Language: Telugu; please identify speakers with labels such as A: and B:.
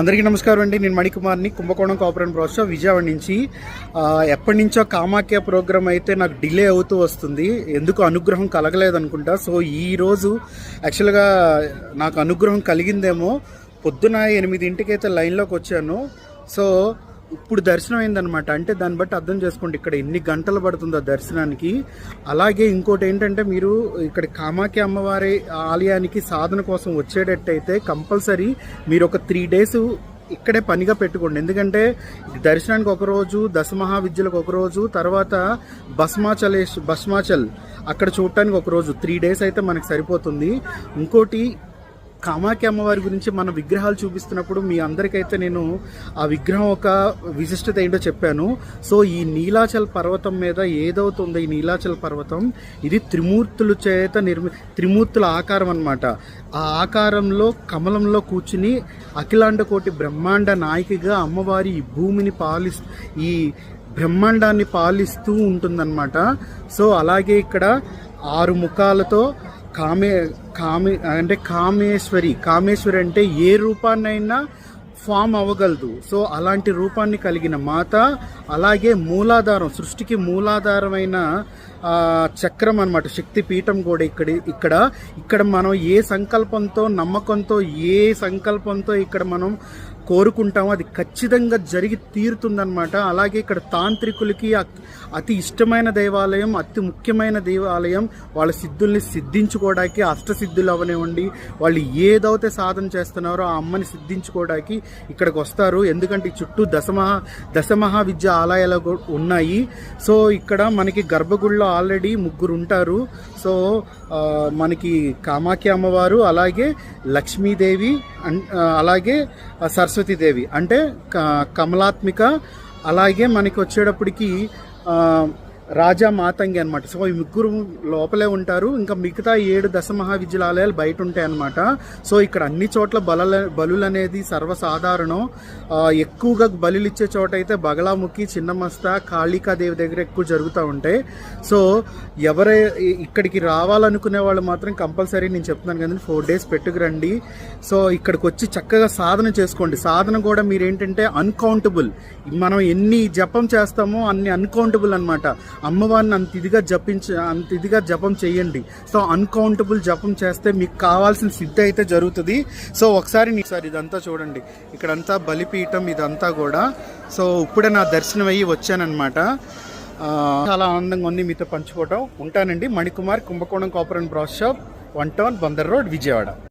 A: అందరికీ నమస్కారం అండి. నేను మణికుమార్ని కుంభకోణం కాపురం బ్రాస్ విజయవాడ నుంచి. ఎప్పటి నుంచో కామాఖ్య ప్రోగ్రామ్ అయితే నాకు డిలే అవుతూ వస్తుంది. ఎందుకు అనుగ్రహం కలగలేదు అనుకుంటా. సో ఈరోజు యాక్చువల్గా నాకు అనుగ్రహం కలిగిందేమో పొద్దున ఎనిమిదింటికి అయితే లైన్లోకి వచ్చాను. సో ఇప్పుడు దర్శనం అయిందనమాట అంటే దాన్ని బట్టి అర్థం చేసుకోండి ఇక్కడ ఎన్ని గంటలు పడుతుందో దర్శనానికి. అలాగే ఇంకోటి ఏంటంటే మీరు ఇక్కడ కామాఖ్య అమ్మవారి ఆలయానికి సాధన కోసం వచ్చేటట్టయితే కంపల్సరీ మీరు ఒక త్రీ డేస్ ఇక్కడే పనిగా పెట్టుకోండి. ఎందుకంటే దర్శనానికి ఒకరోజు దశ దశమహావిద్యలకు ఒకరోజు తర్వాత భస్మాచలేష్ భస్మాచల్ అక్కడ చూడటానికి ఒకరోజు త్రీ డేస్ అయితే మనకు సరిపోతుంది. ఇంకోటి కామాఖ్య అమ్మవారి గురించి మన విగ్రహాలు చూపిస్తున్నప్పుడు మీ అందరికైతే నేను ఆ విగ్రహం ఒక విశిష్టత ఏంటో చెప్పాను. సో ఈ నీలాచల్ పర్వతం మీద ఏదవుతుందో ఈ నీలాచల్ పర్వతం ఇది త్రిమూర్తుల చేత నిర్మి త్రిమూర్తుల ఆకారం అనమాట ఆ ఆకారంలో కమలంలో కూర్చుని అఖిలాండ కోటి బ్రహ్మాండ నాయకిగా అమ్మవారి ఈ భూమిని పాలిస్ ఈ బ్రహ్మాండాన్ని పాలిస్తూ ఉంటుందన్నమాట. సో అలాగే ఇక్కడ ఆరు ముఖాలతో కామే కామే అంటే కామేశ్వరి కామేశ్వరి అంటే ఏ రూపాన్నైనా ఫామ్ అవ్వగలదు. సో అలాంటి రూపాన్ని కలిగిన మాత అలాగే మూలాధారం సృష్టికి మూలాధారమైన చక్రం అనమాట శక్తి పీఠం కూడా ఇక్కడ ఇక్కడ. ఇక్కడ మనం ఏ సంకల్పంతో నమ్మకంతో ఏ సంకల్పంతో ఇక్కడ మనం కోరుకుంటామో అది ఖచ్చితంగా జరిగి తీరుతుందన్నమాట. అలాగే ఇక్కడ తాంత్రికులకి అతి ఇష్టమైన దేవాలయం అతి ముఖ్యమైన దేవాలయం వాళ్ళ సిద్ధుల్ని సిద్ధించుకోవడానికి అష్టసిద్ధులు అవనివ్వండి వాళ్ళు ఏదైతే సాధన చేస్తున్నారో ఆ అమ్మని సిద్ధించుకోవడానికి ఇక్కడికి వస్తారు. ఎందుకంటే చుట్టూ దశమహా దశమహా విద్య ఆలయాలు కూడా ఉన్నాయి. సో ఇక్కడ మనకి గర్భగుడిలో ఆల్రెడీ ముగ్గురు ఉంటారు సో మనకి కామాఖ్య అమ్మవారు అలాగే లక్ష్మీదేవి అలాగే సరస్వతీదేవి. అంటే క- కమలాత్మిక అలాగే మనకి వచ్చేటప్పటికి రాజా మాతంగి అనమాట సో ఈ ముగ్గురు లోపలే ఉంటారు. ఇంకా మిగతా ఏడు దశ మహావిద్యాలయాలు బయట ఉంటాయి అనమాట సో ఇక్కడ అన్ని చోట్ల బలల బలులు అనేది సర్వసాధారణం ఎక్కువగా బలులు ఇచ్చే చోట అయితే బగలాముఖి చిన్నమస్త కాళికాదేవి దగ్గర ఎక్కువ జరుగుతూ ఉంటాయి. సో ఎవరై ఇక్కడికి రావాలనుకునే వాళ్ళు మాత్రం కంపల్సరీ నేను చెప్తున్నాను కదండి ఫోర్ డేస్ పెట్టుకురండి సో ఇక్కడికి వచ్చి చక్కగా సాధన చేసుకోండి. సాధన కూడా మీరు ఏంటంటే అన్కౌంటబుల్ మనం ఎన్ని జపం చేస్తామో అన్ని అన్కౌంటబుల్ అనమాట అమ్మవారిని అంత ఇదిగా జపించ అంత ఇదిగా జపం చేయండి. సో అన్కౌంటబుల్ జపం చేస్తే మీకు కావాల్సిన సిద్ధి అయితే జరుగుతుంది. సో ఒకసారి నీ- సార్ ఇదంతా చూడండి. ఇక్కడంతా బలిపీఠం ఇదంతా కూడా. సో ఇప్పుడే నా దర్శనం అయ్యి వచ్చానమాట చాలా ఆనందంగా ఉంది మీతో పంచుకోవటం. ఉంటానండి. Manikumar Kumbakonam copper and brass shop one town Bandar road Vijayawada.